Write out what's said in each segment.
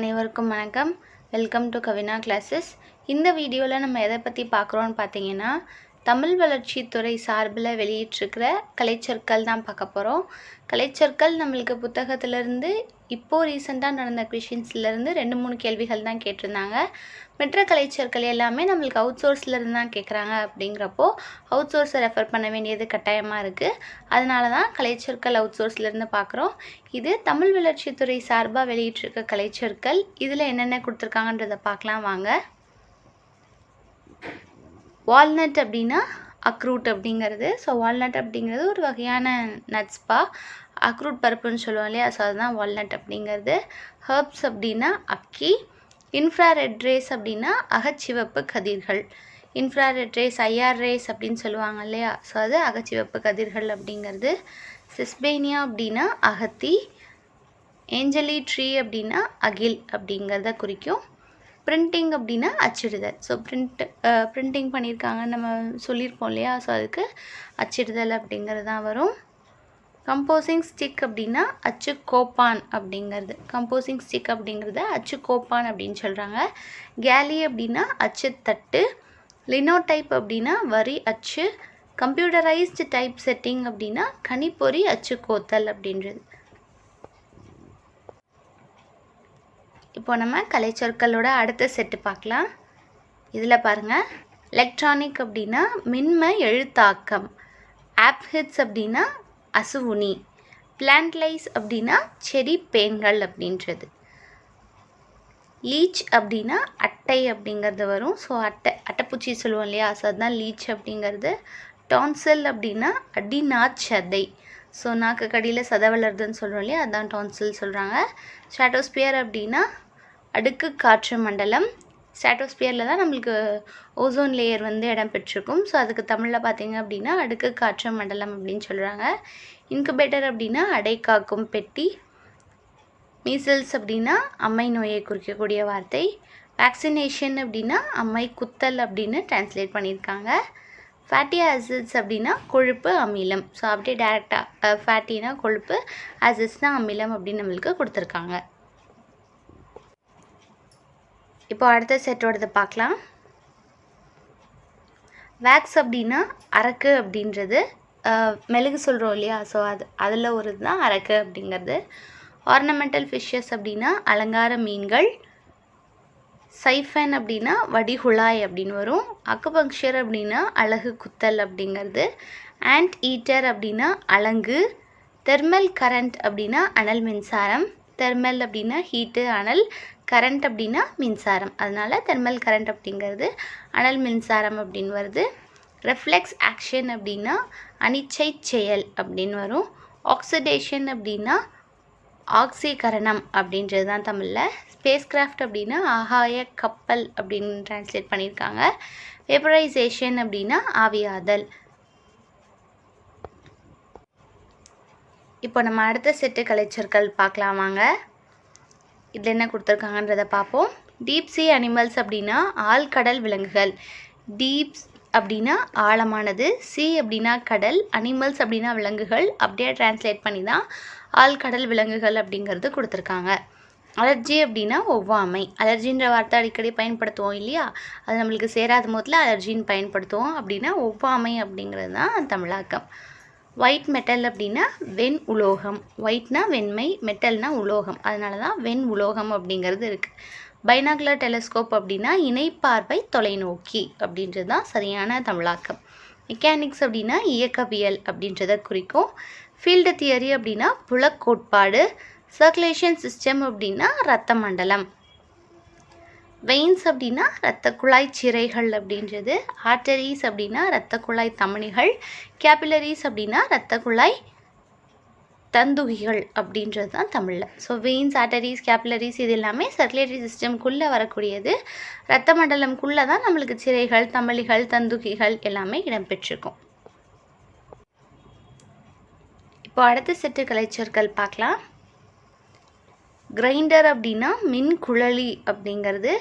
அனைவருக்கும் வணக்கம். Welcome to Kavina classes இந்த வீடியோவில் நம்ம எதை பற்றி பார்க்குறோன்னு பார்த்தீங்கன்னா தமிழ் வளர்ச்சித்துறை சார்பில் வெளியிட்டிருக்கிற கலைச்சொற்கள் தான் பார்க்க போகிறோம். கலைச்சொற்கள் நம்மளுக்கு புத்தகத்திலேருந்து இப்போது ரீசெண்டாக நடந்த கொஷின்ஸ்லேருந்து ரெண்டு மூணு கேள்விகள் தான் கேட்டிருந்தாங்க. மற்ற கலைச்சொற்கள் எல்லாமே நம்மளுக்கு அவுட் சோர்ஸ்லேருந்து தான் கேட்குறாங்க அப்படிங்கிறப்போ அவுட் சோர்ஸை ரெஃபர் பண்ண வேண்டியது கட்டாயமாக இருக்குது அதனால தான் கலைச்சொற்கள் அவுட் சோர்ஸ்லேருந்து பார்க்குறோம். இது தமிழ் வளர்ச்சித்துறை சார்பாக வெளியிட்டிருக்க கலைச்சொற்கள். இதில் என்னென்ன கொடுத்துருக்காங்கன்றதை பார்க்கலாம் வாங்க. வால்நட் அப்படின்னா அக்ரூட் அப்படிங்கிறது. ஸோ வால்நட் அப்படிங்கிறது ஒரு வகையான நட்ஸ்பா அக்ரூட் பருப்புன்னு சொல்லுவோம் இல்லையா? ஸோ அதுதான் வால்நட் அப்படிங்கிறது. ஹர்ப்ஸ் அப்படின்னா அக்கி. இன்ஃப்ராரெட் ரேஸ் அப்படின்னா அகச்சிவப்பு கதிர்கள். இன்ஃப்ராரெட் ரேஸ் ஐஆர் ரேஸ் அப்படின்னு சொல்லுவாங்க இல்லையா? ஸோ அது அகச்சிவப்பு கதிர்கள் அப்படிங்கிறது. சிஸ்பேனியா அப்படின்னா அகத்தி. ஏஞ்சலி ட்ரீ அப்படின்னா அகில் அப்படிங்கிறத குறிக்கும். பிரிண்டிங் அப்படின்னா அச்சிடுதல். ஸோ பிரிண்ட் பிரிண்டிங் பண்ணியிருக்காங்கன்னு நம்ம சொல்லியிருப்போம் இல்லையா? ஸோ அதுக்கு அச்சிடுதல் அப்படிங்கிறது தான் வரும். கம்போசிங் ஸ்டிக் அப்படின்னா அச்சு கோப்பான் அப்படிங்கிறது. கம்போசிங் ஸ்டிக் அப்படிங்கிறத அச்சு கோப்பான் அப்படின்னு சொல்கிறாங்க கேலி அப்படின்னா அச்சு தட்டு லினோடைப் அப்படின்னா வரி அச்சு. கம்ப்யூட்டரைஸ்டு டைப் செட்டிங் அப்படின்னா கணிப்பொறி அச்சு கோத்தல் அப்படின்றது. இப்போ நம்ம கலைச்சொற்களோட அடுத்த செட்டு பார்க்கலாம். இதில் பாருங்கள் எலக்ட்ரானிக் அப்படின்னா மின்ம எழுத்தாக்கம். ஆப்ஹிட்ஸ் அப்படின்னா அசுவுனி. பிளான்ட்லைஸ் அப்படின்னா செடி பேன்கள் அப்படின்றது. லீச் அப்படின்னா அட்டை அப்படிங்கிறது வரும். ஸோ அட்டை அட்டைப்பூச்சி சொல்லுவோம் இல்லையா? ஸோ அதுதான் லீச் அப்படிங்கிறது. டான்சில் அப்படின்னா அடிநாச்சதை ஸோ நாக்கு கடியில் சதை வளருதுன்னு சொல்கிறோம் இல்லையா? அதுதான் டான்சல் சொல்கிறாங்க ஸ்ட்ராட்டோஸ்பியர் அப்படின்னா அடுக்கு காற்று மண்டலம். ஸ்ட்ராட்டோஸ்பியரில் தான் நம்மளுக்கு ஓசோன் லேயர் வந்து இடம் பெற்றிருக்கும். ஸோ அதுக்கு தமிழில் பார்த்தீங்க அப்படின்னா அடுக்கு காற்று மண்டலம் அப்படின்னு சொல்கிறாங்க இன்குபேட்டர் அப்படின்னா அடை காக்கும் பெட்டி. மீசல்ஸ் அப்படின்னா அம்மை நோயை குறிக்கக்கூடிய வார்த்தை. வேக்சினேஷன் அப்படின்னா அம்மை குத்தல் அப்படின்னு டிரான்ஸ்லேட் பண்ணியிருக்காங்க. ஃபேட்டி ஆசிட்ஸ் அப்படின்னா கொழுப்பு அமிலம். ஸோ அப்படியே டேரெக்டாக ஃபேட்டினா கொழுப்பு ஆசிட்ஸ்னால் அமிலம் அப்படின்னு நம்மளுக்கு கொடுத்துருக்காங்க. இப்போ அடுத்த செட்டோடது பார்க்கலாம். வேக்ஸ் அப்படின்னா அரக்கு அப்படின்றது மெழுகு சொல்கிறோம் இல்லையா? ஸோ அது அதில் ஒரு தான் அரக்கு அப்படிங்கிறது. ஆர்னமெண்டல் ஃபிஷ்ஷஸ் அப்படின்னா அலங்கார மீன்கள். சைஃபன் அப்படின்னா வடிகுழாய் அப்படின்னு வரும். அக்குபங்க்சர் அப்படின்னா அழகு குத்தல் அப்படிங்கிறது. ஆண்ட் ஈட்டர் அப்படின்னா அலங்கு. தெர்மல் கரண்ட் அப்படின்னா அனல் மின்சாரம். தெர்மல் அப்படின்னா ஹீட்டு அனல். கரண்ட் அப்படின்னா மின்சாரம். அதனால் தெர்மல் கரண்ட் அப்படிங்கிறது அனல் மின்சாரம் அப்படின்னு வருது. ரெஃப்ளெக்ஸ் ஆக்ஷன் அப்படின்னா அனிச்சை செயல் அப்படின்னு வரும். ஆக்சிடேஷன் அப்படின்னா ஆக்சீகரணம் அப்படின்றது தான் தமிழில். ஸ்பேஸ் கிராஃப்ட் அப்படின்னா ஆகாய கப்பல் அப்படின்னு டிரான்ஸ்லேட் பண்ணியிருக்காங்க வேப்பரைசேஷன் அப்படின்னா ஆவியாதல். இப்போ நம்ம அடுத்த செட்டு கலைச்சொற்கள் பார்க்கலாம் வாங்க. இதில் என்ன கொடுத்துருக்காங்கன்றதை பார்ப்போம். டீப் சி அனிமல்ஸ் அப்படின்னா ஆழ்கடல் விலங்குகள். டீப்ஸ் அப்படின்னா ஆழமானது. சி அப்படின்னா கடல். அனிமல்ஸ் அப்படின்னா விலங்குகள். அப்படியே டிரான்ஸ்லேட் பண்ணி தான் ஆழ்கடல் விலங்குகள் அப்படிங்கிறது கொடுத்துருக்காங்க. அலர்ஜி அப்படின்னா ஒவ்வாமை. அலர்ஜின்ற வார்த்தை அடிக்கடி பயன்படுத்துவோம் இல்லையா? அது நம்மளுக்கு சேராத போதில் அலர்ஜின்னு பயன்படுத்துவோம். அப்படின்னா ஒவ்வாமை அப்படிங்கிறது தான் தமிழாக்கம். ஒயிட் மெட்டல் அப்படின்னா வெண் உலோகம். ஒயிட்னா வெண்மை மெட்டல்னா உலோகம். அதனால தான் வெண் உலோகம் அப்படிங்கிறது இருக்குது பைனாகுலர் டெலஸ்கோப் அப்படின்னா இணைப்பார்வை தொலைநோக்கி அப்படின்றது தான் சரியான தமிழாக்கம். மெக்கானிக்ஸ் அப்படின்னா இயக்கவியல் அப்படின்றத குறிக்கும். ஃபீல்டு தியரி அப்படின்னா புலக்கோட்பாடு. சர்க்குலேஷன் சிஸ்டம் அப்படின்னா ரத்த மண்டலம் வெயின்ஸ் அப்படின்னா இரத்த குழாய் சிறைகள் அப்படின்றது ஆர்டரிஸ் அப்படின்னா இரத்த குழாய் தமனிகள் கேபிலரிஸ் அப்படின்னா இரத்த குழாய் தந்துகிகள் அப்படின்றது தான் தமிழில். ஸோ வெயின்ஸ் ஆர்டரிஸ் கேபிலரிஸ் இது எல்லாமே சர்க்குலேட்டரி சிஸ்டம்குள்ளே வரக்கூடியது. ரத்த மண்டலம்குள்ளே தான் நம்மளுக்கு சிறைகள் தமளிகள் தந்துகிகள் எல்லாமே இடம்பெற்றிருக்கும். இப்போ அடுத்த செட்டு கலைச்சொற்கள் பார்க்கலாம். கிரைண்டர் அப்படின்னா மின் குழலி அப்படிங்கிறது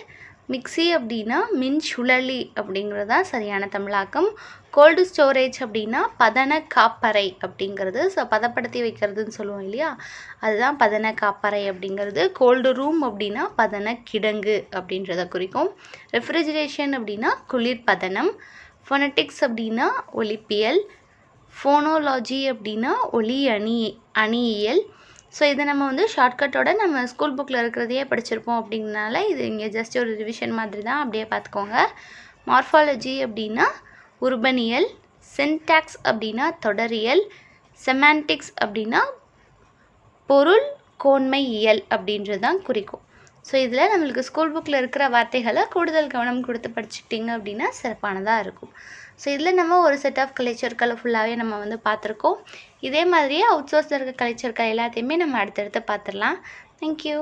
மிக்ஸி அப்படின்னா மின் சுழலி அப்படிங்கிறது தான் சரியான தமிழாக்கம். கோல்டு ஸ்டோரேஜ் அப்படின்னா பதன காப்பறை அப்படிங்கிறது ஸோ பதப்படுத்தி வைக்கிறதுன்னு சொல்லுவோம் இல்லையா? அதுதான் பதன காப்பறை அப்படிங்கிறது. கோல்டு ரூம் அப்படின்னா பதன கிடங்கு அப்படின்றத குறிக்கும். ரெஃப்ரிஜரேஷன் அப்படின்னா குளிர்பதனம் ஃபொனட்டிக்ஸ் அப்படின்னா ஒலிப்பியல் ஃபோனோலாஜி அப்படின்னா ஒலி அணி அணியியல். ஸோ இதை நம்ம வந்து ஷார்ட்கட்டோட நம்ம ஸ்கூல் புக்கில் இருக்கிறதையே படிச்சிருப்போம் அப்படிங்கனால இது இங்கே ஜஸ்ட் ஒரு ரிவிஷன் மாதிரி தான் அப்படியே பார்த்துக்கோங்க. மார்ஃபாலஜி அப்படின்னா உருபனியல் சின்டாக்ஸ் அப்படின்னா தொடரியல் செமான்டிக்ஸ் அப்படின்னா பொருள் கோன்மை இயல் அப்படின்றது தான் குறிக்கும் ஸோ இதில் நம்மளுக்கு ஸ்கூல் புக்கில் இருக்கிற வார்த்தைகளை கூடுதல் கவனம் கொடுத்து படிச்சுக்கிட்டிங்க அப்படின்னா சிறப்பானதாக இருக்கும். ஸோ இதில் நம்ம ஒரு செட் ஆஃப் கலைச்சொற்களை ஃபுல்லாகவே நம்ம வந்து பார்த்துருக்கோம். இதே மாதிரியே அவுட் சோர்ஸில் இருக்க கலைச்சொற்கள் எல்லாத்தையுமே நம்ம அடுத்தடுத்து பார்த்துடலாம் தேங்க்யூ